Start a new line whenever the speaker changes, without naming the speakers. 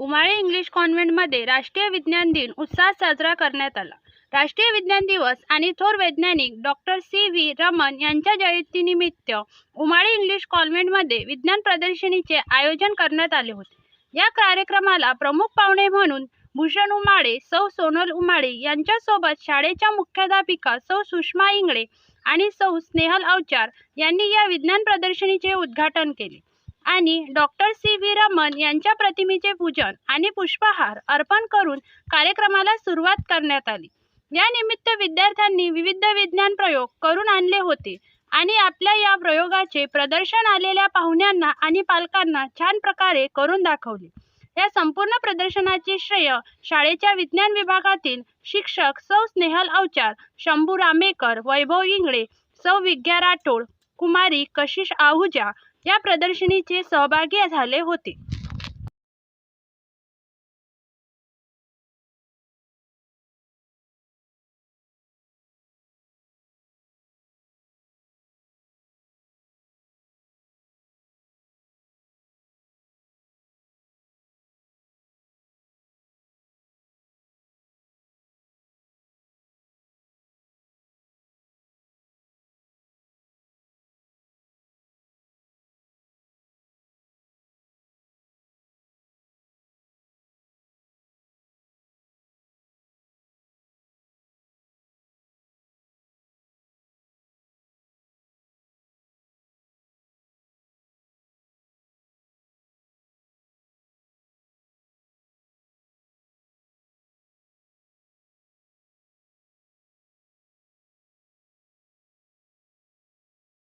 उमाळे English कॉन्व्हेंटमध्ये राष्ट्रीय विज्ञान दिन उत्साहात साजरा करण्यात आला. राष्ट्रीय विज्ञान दिवस आणि थोर वैज्ञानिक डॉक्टर सी व्ही रमन यांच्या जयंतीनिमित्त उमाळे इंग्लिश कॉन्व्हेंटमध्ये विज्ञान प्रदर्शनीचे आयोजन करण्यात आले होते. या कार्यक्रमाला प्रमुख पाहुणे म्हणून भूषण उमाळे सौ सोनल उमाळे यांच्यासोबत शाळेच्या मुख्याध्यापिका सौ सुषमा इंगळे आणि सौ स्नेहल अवचार यांनी या विज्ञान प्रदर्शनीचे उद्घाटन केले. आणि डॉक्टर सी व्ही रमन यांच्या प्रतिमेचे पूजन आणि पुष्पहार अर्पण करून कार्यक्रमाला सुरुवात करण्यात आली. या निमित्त विद्यार्थ्यांनी विविध विज्ञान प्रयोग करून आणले होते आणि आपल्या या प्रयोगाचे प्रदर्शन आलेल्या पाहुण्यांना आणि पालकांना छान प्रकारे करून दाखवले. या संपूर्ण प्रदर्शनाचे श्रेय शाळेच्या विज्ञान विभागातील शिक्षक सौ स्नेहल अवचार शंभू रामेकर वैभव इंगळे सौ विद्या राठोड कुमारी कशिश आहुजा या प्रदर्शनीचे सहभागी झाले होते.